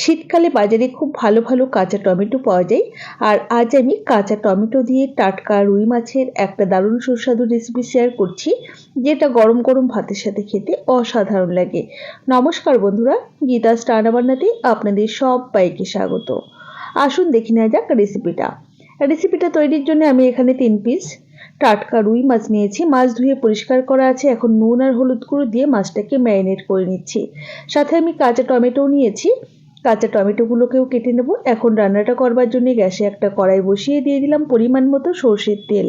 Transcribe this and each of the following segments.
শীতকালে বাজারে খুব ভালো ভালো কাঁচা টমেটো পাওয়া যায়। আর আজ আমি কাঁচা টমেটো দিয়ে টাটকা রুই মাছের একটা দারুণ সুস্বাদু রেসিপি শেয়ার করছি, যেটা গরম গরম ভাতের সাথে খেতে অসাধারণ লাগে। নমস্কার বন্ধুরা, গীতা স্টার রান্নাতে আপনাদের সব বাইকে স্বাগত। আসুন দেখে নেওয়া যাক রেসিপিটা রেসিপিটা তৈরির জন্য আমি এখানে তিন পিস টাটকা রুই মাছ নিয়েছি। মাছ ধুয়ে পরিষ্কার করা আছে। এখন নুন আর হলুদ গুঁড়ো দিয়ে মাছটাকে ম্যারিনেট করে নিচ্ছি। সাথে আমি কাঁচা টমেটোও নিয়েছি। কাঁচা টমেটোগুলোকেও কেটে নেব। এখন রান্নাটা করবার জন্য গ্যাসে একটা কড়াই বসিয়ে দিয়ে দিলাম পরিমাণ মতো সর্ষের তেল।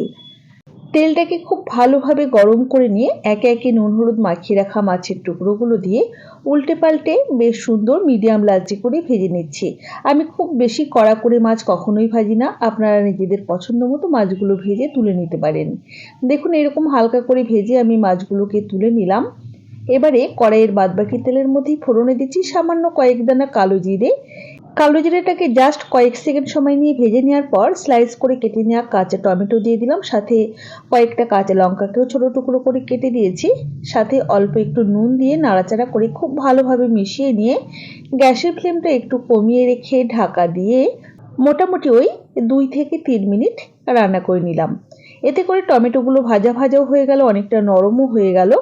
তেলটাকে খুব ভালোভাবে গরম করে নিয়ে একে একে নুন হলুদ মাখিয়ে রাখা মাছের টুকরোগুলো দিয়ে উল্টে পাল্টে বেশ সুন্দর মিডিয়াম লালচে করে ভেজে নিচ্ছি। আমি খুব বেশি কড়া করে মাছ কখনোই ভাজি না। আপনারা নিজেদের পছন্দ মতো মাছগুলো ভেজে তুলে নিতে পারেন। দেখুন এরকম হালকা করে ভেজে আমি মাছগুলোকে তুলে নিলাম। এবারে কড়াইয়ের বাদবাকি তেলের মধ্যেই ফোড়নে দিচ্ছি সামান্য কয়েক দানা কালো জিরে। কালো জিরেটাকে জাস্ট কয়েক সেকেন্ড সময় নিয়ে ভেজে নেওয়ার পর স্লাইস করে কেটে নেওয়া কাঁচা টমেটো দিয়ে দিলাম, সাথে কয়েকটা কাঁচা লঙ্কাকেও ছোটো টুকরো করে কেটে দিয়েছি। সাথে অল্প একটু নুন দিয়ে নাড়াচাড়া করে খুব ভালোভাবে মিশিয়ে নিয়ে গ্যাসের ফ্লেমটা একটু কমিয়ে রেখে ঢাকা দিয়ে মোটামুটি ওই দুই থেকে তিন মিনিট রান্না করে নিলাম। এতে করে টমেটোগুলো ভাজা ভাজাও হয়ে গেল, অনেকটা নরমও হয়ে গেল।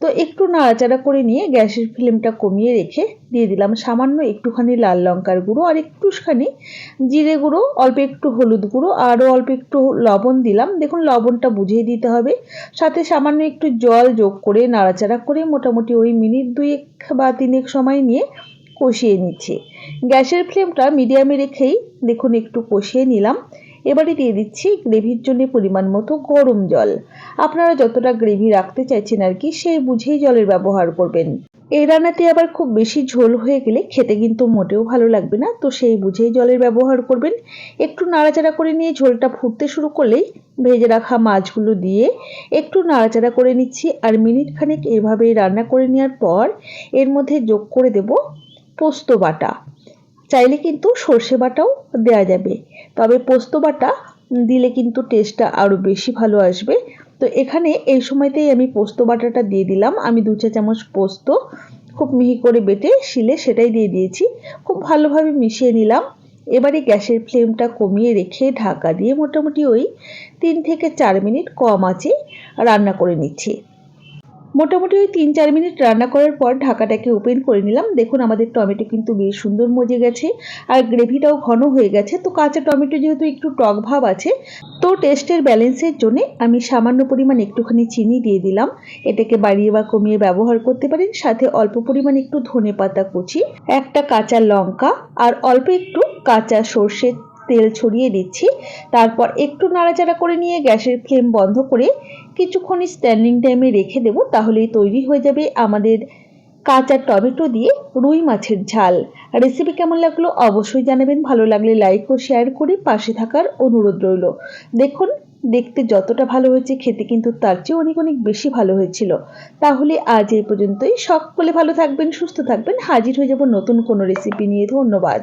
তো একটু নাড়াচাড়া করে নিয়ে গ্যাসের ফ্লেমটা কমিয়ে রেখে দিয়ে দিলাম সামান্য একটুখানি লাল লঙ্কার গুঁড়ো আর একটুখানি জিরে গুঁড়ো, অল্প একটু হলুদ গুঁড়ো আরও অল্প একটু লবণ দিলাম। দেখুন, লবণটা বুঝিয়ে দিতে হবে। সাথে সামান্য একটু জল যোগ করে নাড়াচাড়া করে মোটামুটি ওই মিনিট দুয়েক বা তিনেক সময় নিয়ে কষিয়ে নিচ্ছি। গ্যাসের ফ্লেমটা মিডিয়ামে রেখেই দেখুন, একটু কষিয়ে নিলাম। এবারে দিয়ে দিচ্ছি গ্রেভির জন্য পরিমাণ মতো গরম জল। আপনারা যতটা গ্রেভি রাখতে চাইছেন আর কি, সেই বুঝেই জলের ব্যবহার করবেন। এই রান্নাতে আবার খুব বেশি ঝোল হয়ে গেলে খেতে কিন্তু মোটেও ভালো লাগবে না, তো সেই বুঝেই জলের ব্যবহার করবেন। একটু নাড়াচাড়া করে নিয়ে ঝোলটা ফুটতে শুরু করলেই ভেজে রাখা মাছগুলো দিয়ে একটু নাড়াচাড়া করে নিচ্ছি আর মিনিট খানেক এভাবে রান্না করে নেওয়ার পর এর মধ্যে যোগ করে দেব পোস্ত বাটা। চাইলে কিন্তু সর্ষে বাটাও দেওয়া যাবে। তবে পোস্ত বাটা দিলে কিন্তু টেস্টটা আরও বেশি ভালো আসবে। তো এখানে এই সময়তেই আমি পোস্ত বাটাটা দিয়ে দিলাম। আমি দু চা চামচ পোস্ত খুব মিহি করে বেটে শিলে সেটাই দিয়ে দিয়েছি। খুব ভালোভাবে মিশিয়ে নিলাম। এবারে গ্যাসের ফ্লেমটা কমিয়ে রেখে ঢাকা দিয়ে মোটামুটি ওই তিন থেকে চার মিনিট কম আছে রান্না করে নিচ্ছি। মোটামুটি ওই তিন চার মিনিট রান্না করার পর ঢাকাটাকে ওপেন করে নিলাম। দেখুন, আমাদের টমেটো কিন্তু বেশ সুন্দর মজে গেছে আর গ্রেভিটাও ঘন হয়ে গেছে। তো কাঁচা টমেটো যেহেতু একটু টক ভাব আছে, তো টেস্টের ব্যালেন্সের জন্য আমি সামান্য পরিমাণ একটুখানি চিনি দিয়ে দিলাম। এটাকে বাড়িয়ে বা কমিয়ে ব্যবহার করতে পারেন, সাথে অল্প পরিমাণ একটু ধনে পাতা কুচি, একটা কাঁচা লঙ্কা, আর অল্প একটু কাঁচা সর্ষের তেল ছড়িয়ে দিচ্ছি। তারপর একটু নাড়াচাড়া করে নিয়ে গ্যাসের ফ্লেম বন্ধ করে কিছুক্ষণ স্ট্যান্ডিং টাইমে রেখে দেবো, তাহলেই তৈরি হয়ে যাবে আমাদের কাঁচা টমেটো দিয়ে রুই মাছের ঝাল। রেসিপি কেমন লাগল অবশ্যই জানাবেন, ভালো লাগলে লাইক ও শেয়ার করে পাশে থাকার অনুরোধ রইল। দেখুন, দেখতে যতটা ভালো হয়েছে, খেতে কিন্তু তার চেয়ে অনেক অনেক বেশি ভালো হয়েছিল। তাহলে আজ এই পর্যন্তই। সকলে ভালো থাকবেন, সুস্থ থাকবেন। হাজির হয়ে যাব নতুন কোনো রেসিপি নিয়ে। ধন্যবাদ।